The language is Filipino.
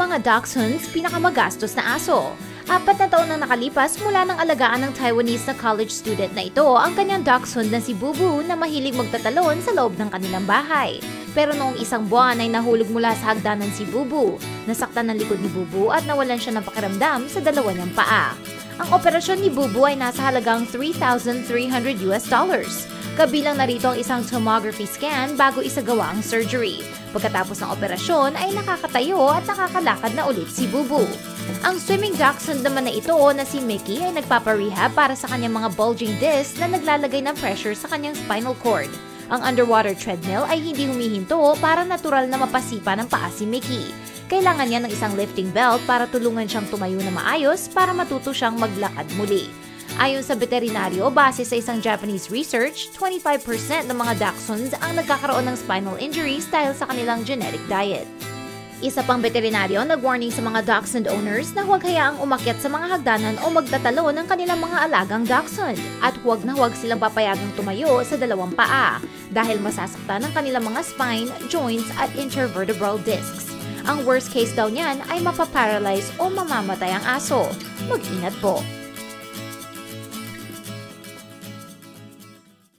mga dachshunds pinakamagastos na aso. Apat na taon nang nakalipas mula ng alagaan ng Taiwanese na college student na ito ang kanyang dachshund na si Bubu na mahilig magtatalon sa loob ng kanilang bahay. Pero noong isang buwan ay nahulog mula sa hagdanan si Bubu. Nasaktan ng likod ni Bubu at nawalan siya ng pakiramdam sa dalawa niyang paa. Ang operasyon ni Bubu ay nasa halagang 3,300 US dollars. Kabilang narito ang isang tomography scan bago isagawa ang surgery. Pagkatapos ng operasyon ay nakakatayo at nakakalakad na ulit si Bubu. Ang swimming dachshund naman na ito na si Mickey ay nagpaparehab para sa kanyang mga bulging discs na naglalagay ng pressure sa kanyang spinal cord. Ang underwater treadmill ay hindi humihinto para natural na mapasipa ng paa si Mickey. Kailangan niya ng isang lifting belt para tulungan siyang tumayo na maayos para matuto siyang maglakad muli. Ayon sa veterinaryo, base sa isang Japanese research, 25% ng mga dachshunds ang nagkakaroon ng spinal injuries dahil sa kanilang genetic diet. Isa pang veterinaryo nag-warning sa mga dachshund owners na huwag hayaang umakyat sa mga hagdanan o magtatalo ng kanilang mga alagang dachshund at huwag na huwag silang papayagang tumayo sa dalawang paa dahil masasaktan ng kanilang mga spine, joints at intervertebral discs. Ang worst case daw niyan ay mapaparalyze o mamamatay ang aso. Mag-ingat po!